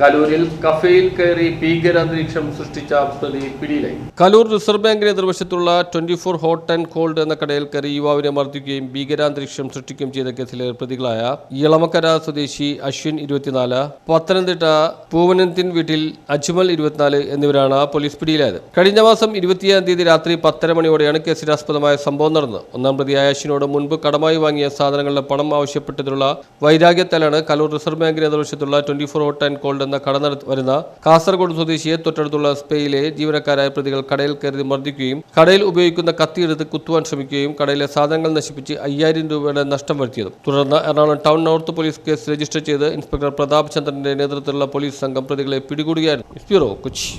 കലൂരിൽ കഫയിൽ കയറി ഭീകരാന്തരീക്ഷം സൃഷ്ടിച്ച പ്രതി പിടിയിലായി. കലൂർ റിസർവ് ബാങ്കിന് എതിർവശത്തുള്ള twenty four hot and cold എന്ന കടയിൽ കയറി യുവാവിനെ മർദ്ദിക്കുകയും ഭീകരാന്തരീക്ഷം സൃഷ്ടിക്കുകയും ചെയ്ത കേസിലെ പ്രതികളായ ഇളമക്കര സ്വദേശി അശ്വിൻ ഇരുപത്തിനാല് പത്തനംതിട്ട പൂവനന്തിൻ വീട്ടിൽ അജ്മൽ ഇരുപത്തിനാല് എന്നിവരാണ് പോലീസ് പിടിയിലായത്. കഴിഞ്ഞ മാസം ഇരുപത്തിയാം തീയതി രാത്രി പത്തര മണിയോടെയാണ് കേസിനാസ്പദമായ സംഭവം നടന്നത്. ഒന്നാം പ്രതിയായ അശ്വിനോട് മുൻപ് കടമായി വാങ്ങിയ സാധനങ്ങളുടെ പണം ആവശ്യപ്പെട്ടതിനുള്ള വൈരാഗ്യത്താലാണ് കലൂർ റിസർവ് ബാങ്കിന് എതിർവശത്തുള്ള twenty four hot and cold എന്ന കടന്നെടുത്ത് വരുന്ന കാസർഗോഡ് സ്വദേശിയെ തൊട്ടടുത്തുള്ള സ്പെയിലെ ജീവനക്കാരായ പ്രതികൾ കടയിൽ കയറി മർദ്ദിക്കുകയും കടയിൽ ഉപയോഗിക്കുന്ന കത്തിയെടുത്ത് കുത്തുവാൻ ശ്രമിക്കുകയും കടയിലെ സാധനങ്ങൾ നശിപ്പിച്ച് അയ്യായിരം രൂപയുടെ നഷ്ടം വരുത്തിയതും. തുടർന്ന് Ernakulam town north police case register ചെയ്ത് ഇൻസ്പെക്ടർ പ്രതാപ് ചന്ദ്രന്റെ നേതൃത്വത്തിലുള്ള പോലീസ് സംഘം പ്രതികളെ പിടികൂടുകയായിരുന്നു. ബ്യൂറോ കൊച്ചി.